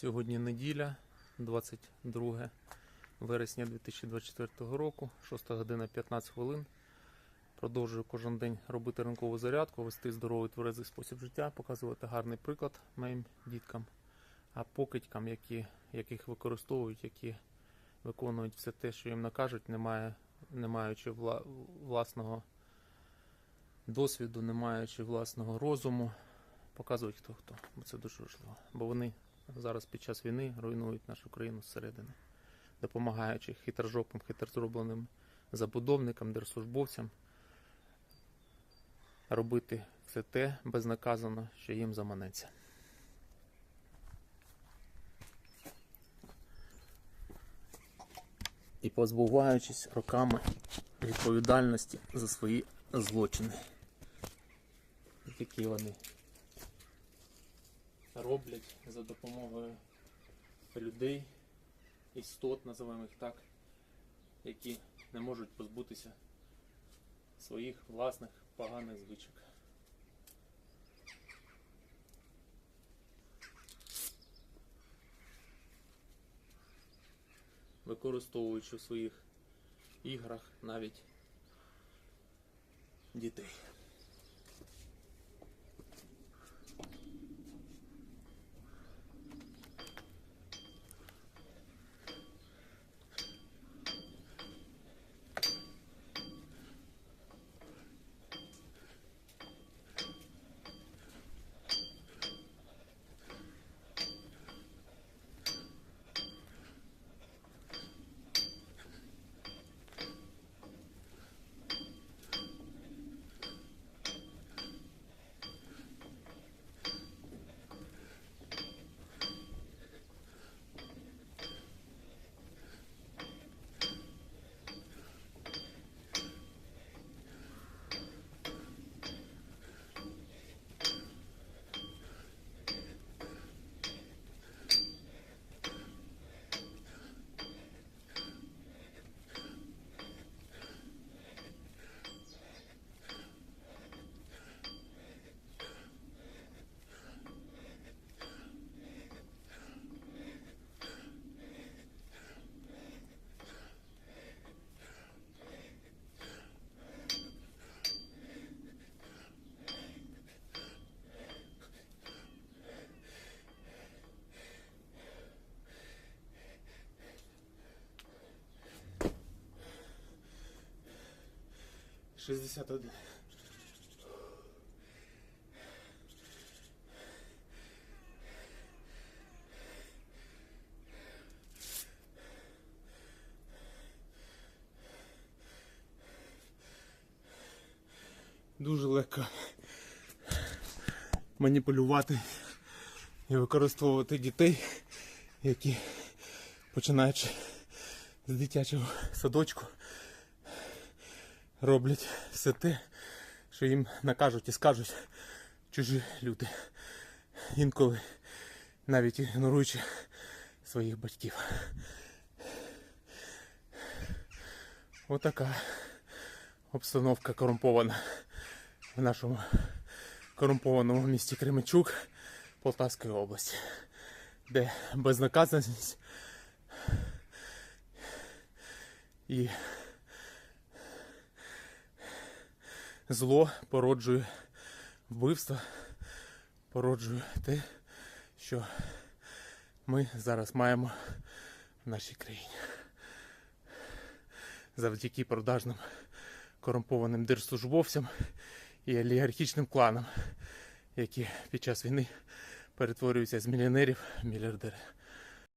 Сьогодні неділя, 22 вересня 2024 року, 6 година 15 хвилин. Продовжую кожен день робити ранкову зарядку, вести здоровий тверезий спосіб життя, показувати гарний приклад моїм діткам, а покидькам, які, яких використовують, які виконують все те, що їм накажуть, немає, не маючи вла, власного досвіду, не маючи власного розуму, показують хто хто. Бо це дуже важливо. Бо вони зараз під час війни руйнують нашу країну зсередини, допомагаючи хитрожопим, хитрозробленим забудовникам, держслужбовцям робити все те безнаказано, що їм заманеться. І позбуваючись роками відповідальності за свої злочини, які вони роблять за допомогою людей, істот, називаємо їх так, які не можуть позбутися своїх власних поганих звичок. Використовуючи в своїх іграх навіть дітей. Шістдесят один. Дуже легко маніпулювати і використовувати дітей, які починаючи з дитячого садочку роблять все те, що їм накажуть і скажуть чужі люди. Інколи навіть ігноруючи своїх батьків. Отака обстановка корумпована в нашому корумпованому місті Кременчук Полтавської області, де безнаказаність і зло породжує вбивство, породжує те, що ми зараз маємо в нашій країні. Завдяки продажним корумпованим держслужбовцям і олігархічним кланам, які під час війни перетворюються з мільйонерів в мільярдери.